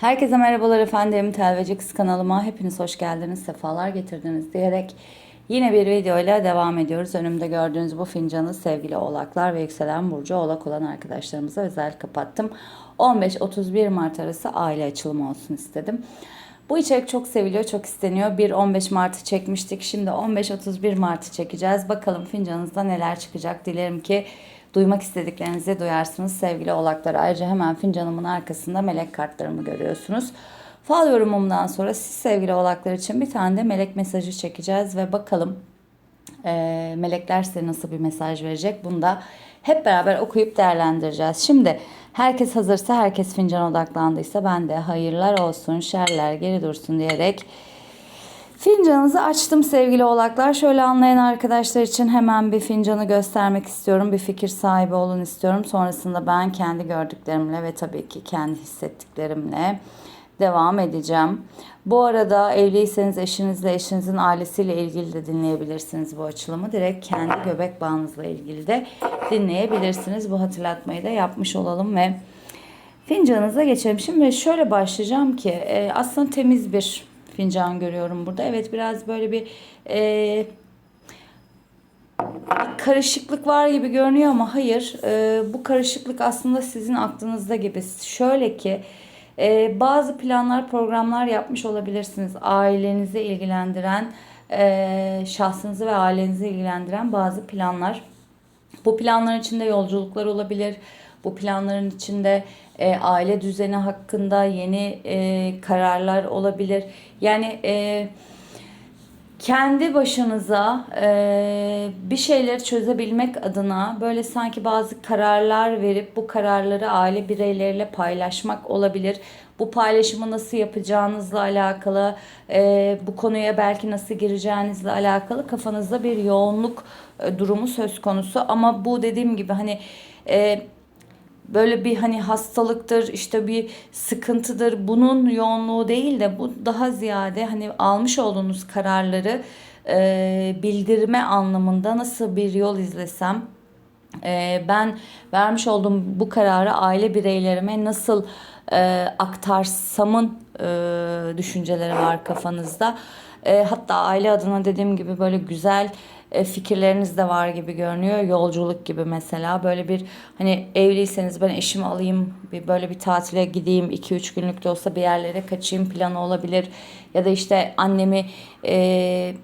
Herkese merhabalar efendim. Telveci Kız kanalıma hepiniz hoş geldiniz, sefalar getirdiniz diyerek yine bir videoyla devam ediyoruz. Önümde gördüğünüz bu fincanı sevgili oğlaklar ve yükselen burcu oğlak olan arkadaşlarımıza özel kapattım. 15-31 Mart arası aile açılımı olsun istedim. Bu içerik çok seviliyor, çok isteniyor. Bir 15 Mart'ı çekmiştik. Şimdi 15-31 Mart'ı çekeceğiz. Bakalım fincanınızda neler çıkacak. Dilerim ki duymak istediklerinizi duyarsınız sevgili oğlaklar. Ayrıca hemen fincanımın arkasında melek kartlarımı görüyorsunuz. Fal yorumumdan sonra siz sevgili oğlaklar için bir tane de melek mesajı çekeceğiz ve bakalım e, melekler size nasıl bir mesaj verecek. Bunu da hep beraber okuyup değerlendireceğiz. Şimdi herkes hazırsa, herkes fincan odaklandıysa ben de hayırlar olsun, şerler geri dursun diyerek Fincanınızı açtım sevgili oğlaklar. Şöyle anlayan arkadaşlar için hemen bir fincanı göstermek istiyorum. Bir fikir sahibi olun istiyorum. Sonrasında ben kendi gördüklerimle ve tabii ki kendi hissettiklerimle devam edeceğim. Bu arada evliyseniz eşinizle, eşinizin ailesiyle ilgili de dinleyebilirsiniz bu açılımı. Direkt kendi göbek bağınızla ilgili de dinleyebilirsiniz. Bu hatırlatmayı da yapmış olalım ve fincanınıza geçelim. Şimdi şöyle başlayacağım ki e, aslında temiz bir fincan görüyorum burada. Evet biraz böyle bir e, karışıklık var gibi görünüyor ama hayır. E, bu karışıklık aslında sizin aklınızda gibi. Şöyle ki e, bazı planlar, programlar yapmış olabilirsiniz. Ailenizi ilgilendiren, e, şahsınızı ve ailenizi ilgilendiren bazı planlar. Bu planların içinde yolculuklar olabilir. Bu planların içinde e, aile düzeni hakkında yeni e, kararlar olabilir. Yani e, kendi başınıza e, bir şeyleri çözebilmek adına böyle sanki bazı kararlar verip bu kararları aile bireyleriyle paylaşmak olabilir. Bu paylaşımı nasıl yapacağınızla alakalı, e, bu konuya belki nasıl gireceğinizle alakalı kafanızda bir yoğunluk e, durumu söz konusu. Ama bu dediğim gibi hani e, böyle bir hani hastalıktır işte bir sıkıntıdır bunun yoğunluğu değil de bu daha ziyade hani almış olduğunuz kararları e, bildirme anlamında nasıl bir yol izlesem e, ben vermiş olduğum bu kararı aile bireylerime nasıl e, aktarsamın e, düşünceleri var kafanızda. E, hatta aile adına dediğim gibi böyle güzel e, fikirleriniz de var gibi görünüyor. Yolculuk gibi mesela böyle bir hani evliyseniz ben eşimi alayım bir böyle bir tatile gideyim 2-3 günlük de olsa bir yerlere kaçayım planı olabilir. Ya da işte annemi e,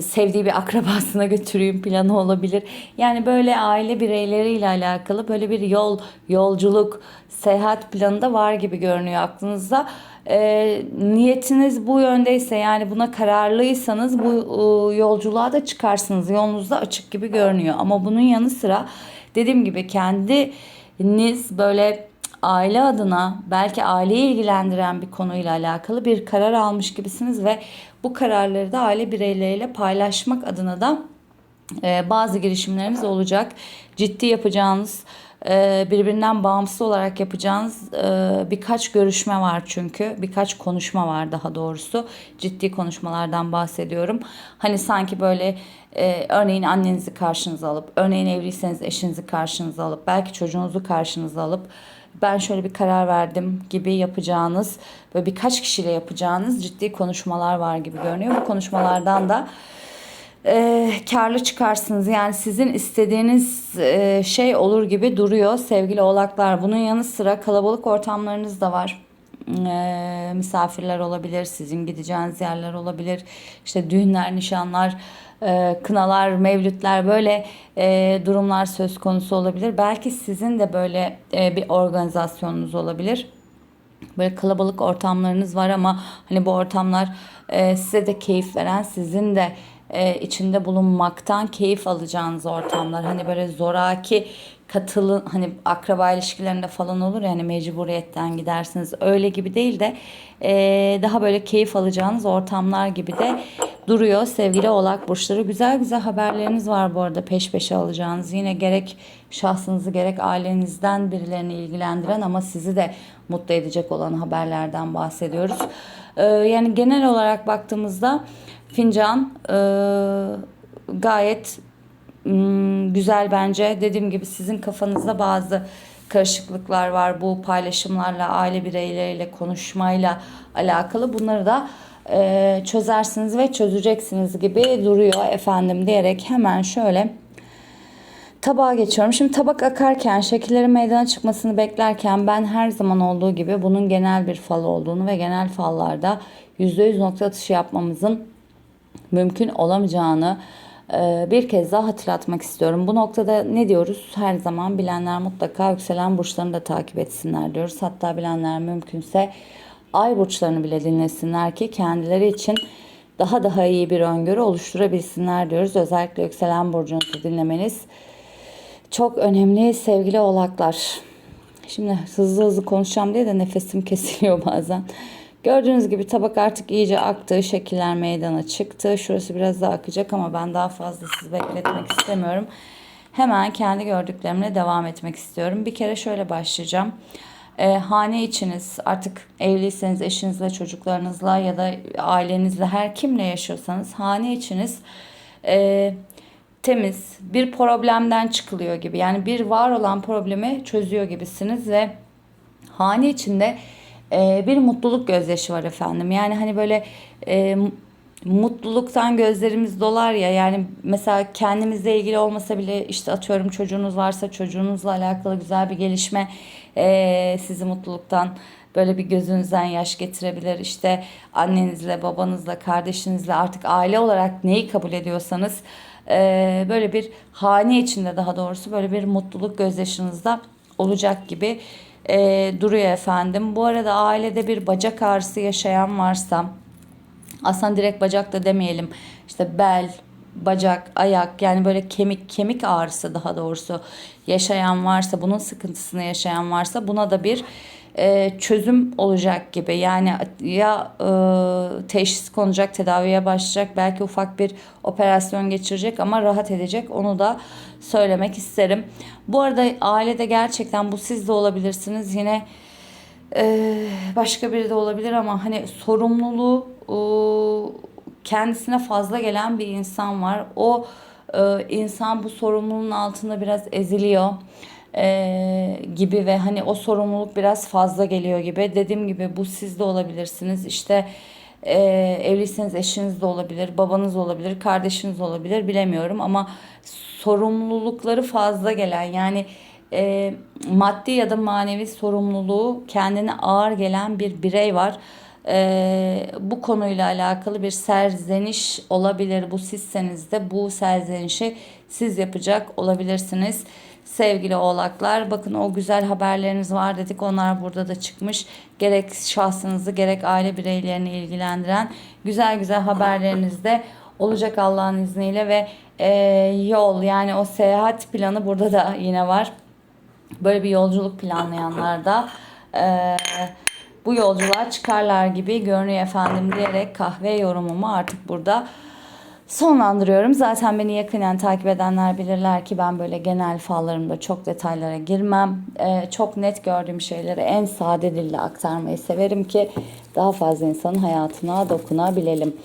sevdiği bir akrabasına götüreyim planı olabilir. Yani böyle aile bireyleriyle alakalı böyle bir yol, yolculuk, seyahat planı da var gibi görünüyor aklınızda. E, niyetiniz bu yöndeyse yani buna kararlıysanız bu e, yolculuğa da çıkarsınız. Yolunuz da açık gibi görünüyor. Ama bunun yanı sıra dediğim gibi kendiniz böyle aile adına belki aileyi ilgilendiren bir konuyla alakalı bir karar almış gibisiniz ve bu kararları da aile bireyleriyle paylaşmak adına da e, bazı girişimleriniz olacak. Ciddi yapacağınız e, birbirinden bağımsız olarak yapacağınız e, birkaç görüşme var çünkü. Birkaç konuşma var daha doğrusu. Ciddi konuşmalardan bahsediyorum. Hani sanki böyle örneğin annenizi karşınıza alıp, örneğin evliyseniz eşinizi karşınıza alıp, belki çocuğunuzu karşınıza alıp ben şöyle bir karar verdim gibi yapacağınız ve birkaç kişiyle yapacağınız ciddi konuşmalar var gibi görünüyor. Bu konuşmalardan da e, karlı çıkarsınız. Yani sizin istediğiniz e, şey olur gibi duruyor sevgili oğlaklar. Bunun yanı sıra kalabalık ortamlarınız da var. E, misafirler olabilir, sizin gideceğiniz yerler olabilir. İşte düğünler, nişanlar, e, kınalar, mevlütler böyle e, durumlar söz konusu olabilir. Belki sizin de böyle e, bir organizasyonunuz olabilir. Böyle kalabalık ortamlarınız var ama hani bu ortamlar size de keyif veren, sizin de içinde bulunmaktan keyif alacağınız ortamlar. Hani böyle zoraki katılın hani akraba ilişkilerinde falan olur ya hani mecburiyetten gidersiniz. Öyle gibi değil de e, daha böyle keyif alacağınız ortamlar gibi de duruyor sevgili oğlak burçları. Güzel güzel haberleriniz var bu arada peş peşe alacağınız. Yine gerek şahsınızı gerek ailenizden birilerini ilgilendiren ama sizi de mutlu edecek olan haberlerden bahsediyoruz. Ee, yani genel olarak baktığımızda fincan e, gayet hmm, güzel bence. Dediğim gibi sizin kafanızda bazı karışıklıklar var. Bu paylaşımlarla, aile bireyleriyle konuşmayla alakalı bunları da e, çözersiniz ve çözeceksiniz gibi duruyor efendim diyerek hemen şöyle tabağa geçiyorum. Şimdi tabak akarken, şekillerin meydana çıkmasını beklerken ben her zaman olduğu gibi bunun genel bir fal olduğunu ve genel fallarda %100 nokta atışı yapmamızın mümkün olamayacağını e, bir kez daha hatırlatmak istiyorum. Bu noktada ne diyoruz? Her zaman bilenler mutlaka yükselen burçlarını da takip etsinler diyoruz. Hatta bilenler mümkünse ay burçlarını bile dinlesinler ki kendileri için daha daha iyi bir öngörü oluşturabilsinler diyoruz. Özellikle yükselen burcunuzu dinlemeniz çok önemli sevgili oğlaklar. Şimdi hızlı hızlı konuşacağım diye de nefesim kesiliyor bazen. Gördüğünüz gibi tabak artık iyice aktı. Şekiller meydana çıktı. Şurası biraz daha akacak ama ben daha fazla sizi bekletmek istemiyorum. Hemen kendi gördüklerimle devam etmek istiyorum. Bir kere şöyle başlayacağım. E, hane içiniz artık evliyseniz eşinizle, çocuklarınızla ya da ailenizle her kimle yaşıyorsanız hane içiniz e, temiz bir problemden çıkılıyor gibi. Yani bir var olan problemi çözüyor gibisiniz ve hane içinde e, bir mutluluk gözyaşı var efendim. Yani hani böyle e, mutluluktan gözlerimiz dolar ya yani mesela kendimizle ilgili olmasa bile işte atıyorum çocuğunuz varsa çocuğunuzla alakalı güzel bir gelişme e, sizi mutluluktan böyle bir gözünüzden yaş getirebilir. İşte annenizle, babanızla, kardeşinizle artık aile olarak neyi kabul ediyorsanız e, böyle bir hane içinde daha doğrusu böyle bir mutluluk gözyaşınızda olacak gibi e, duruyor efendim. Bu arada ailede bir bacak ağrısı yaşayan varsa aslında direkt bacak da demeyelim işte bel, bacak, ayak yani böyle kemik kemik ağrısı daha doğrusu yaşayan varsa bunun sıkıntısını yaşayan varsa buna da bir e, çözüm olacak gibi. Yani ya e, teşhis konacak, tedaviye başlayacak, belki ufak bir operasyon geçirecek ama rahat edecek. Onu da söylemek isterim. Bu arada ailede gerçekten bu siz de olabilirsiniz. Yine e, başka biri de olabilir ama hani sorumluluğu kendisine fazla gelen bir insan var. O e, insan bu sorumluluğun altında biraz eziliyor e, gibi ve hani o sorumluluk biraz fazla geliyor gibi. Dediğim gibi bu siz de olabilirsiniz. İşte e, evliyseniz eşiniz de olabilir, babanız olabilir, kardeşiniz olabilir bilemiyorum ama sorumlulukları fazla gelen yani e, maddi ya da manevi sorumluluğu kendine ağır gelen bir birey var. E, bu konuyla alakalı bir serzeniş olabilir. Bu sizseniz de bu serzenişi siz yapacak olabilirsiniz sevgili oğlaklar. Bakın o güzel haberleriniz var dedik. Onlar burada da çıkmış. Gerek şahsınızı gerek aile bireylerini ilgilendiren güzel güzel haberleriniz de olacak Allah'ın izniyle ve e, yol yani o seyahat planı burada da yine var. Böyle bir yolculuk planlayanlar da e, bu yolculuğa çıkarlar gibi görünüyor efendim diyerek kahve yorumumu artık burada sonlandırıyorum. Zaten beni yakinen takip edenler bilirler ki ben böyle genel fallarımda çok detaylara girmem. Ee, çok net gördüğüm şeyleri en sade dille aktarmayı severim ki daha fazla insanın hayatına dokunabilelim.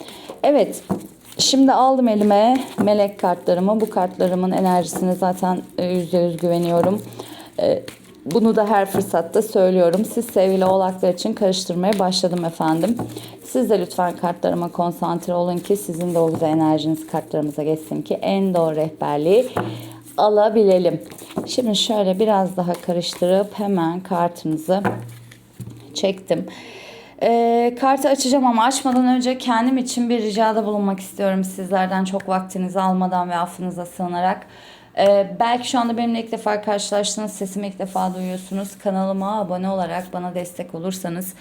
Evet. Şimdi aldım elime melek kartlarımı. Bu kartlarımın enerjisine zaten %100 güveniyorum. Ee, bunu da her fırsatta söylüyorum. Siz sevgili oğlaklar için karıştırmaya başladım efendim. Siz de lütfen kartlarıma konsantre olun ki sizin de güzel enerjiniz kartlarımıza geçsin ki en doğru rehberliği alabilelim. Şimdi şöyle biraz daha karıştırıp hemen kartınızı çektim. E, kartı açacağım ama açmadan önce kendim için bir ricada bulunmak istiyorum sizlerden çok vaktinizi almadan ve affınıza sığınarak. Ee, belki şu anda benimle ilk defa karşılaştınız, sesimi ilk defa duyuyorsunuz. Kanalıma abone olarak bana destek olursanız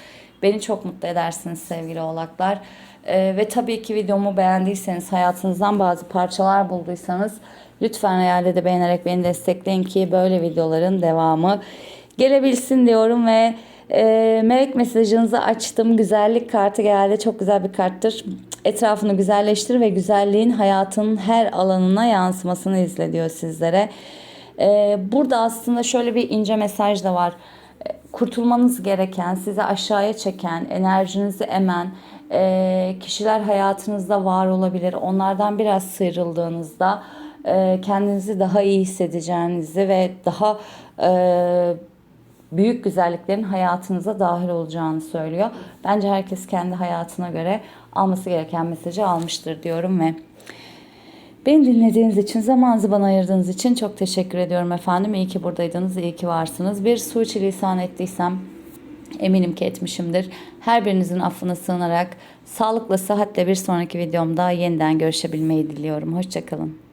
beni çok mutlu edersiniz sevgili oğlaklar. Ee, ve tabii ki videomu beğendiyseniz, hayatınızdan bazı parçalar bulduysanız lütfen herhalde de beğenerek beni destekleyin ki böyle videoların devamı gelebilsin diyorum ve e, melek mesajınızı açtım. Güzellik kartı geldi. Çok güzel bir karttır. Etrafını güzelleştir ve güzelliğin hayatının her alanına yansımasını izle diyor sizlere. E, burada aslında şöyle bir ince mesaj da var. E, kurtulmanız gereken, sizi aşağıya çeken, enerjinizi emen e, kişiler hayatınızda var olabilir. Onlardan biraz sıyrıldığınızda e, kendinizi daha iyi hissedeceğinizi ve daha e, büyük güzelliklerin hayatınıza dahil olacağını söylüyor. Bence herkes kendi hayatına göre alması gereken mesajı almıştır diyorum ve Beni dinlediğiniz için, zamanınızı bana ayırdığınız için çok teşekkür ediyorum efendim. İyi ki buradaydınız, iyi ki varsınız. Bir suçilisan ettiysem eminim ki etmişimdir. Her birinizin affına sığınarak sağlıkla, sıhhatle bir sonraki videomda yeniden görüşebilmeyi diliyorum. Hoşçakalın.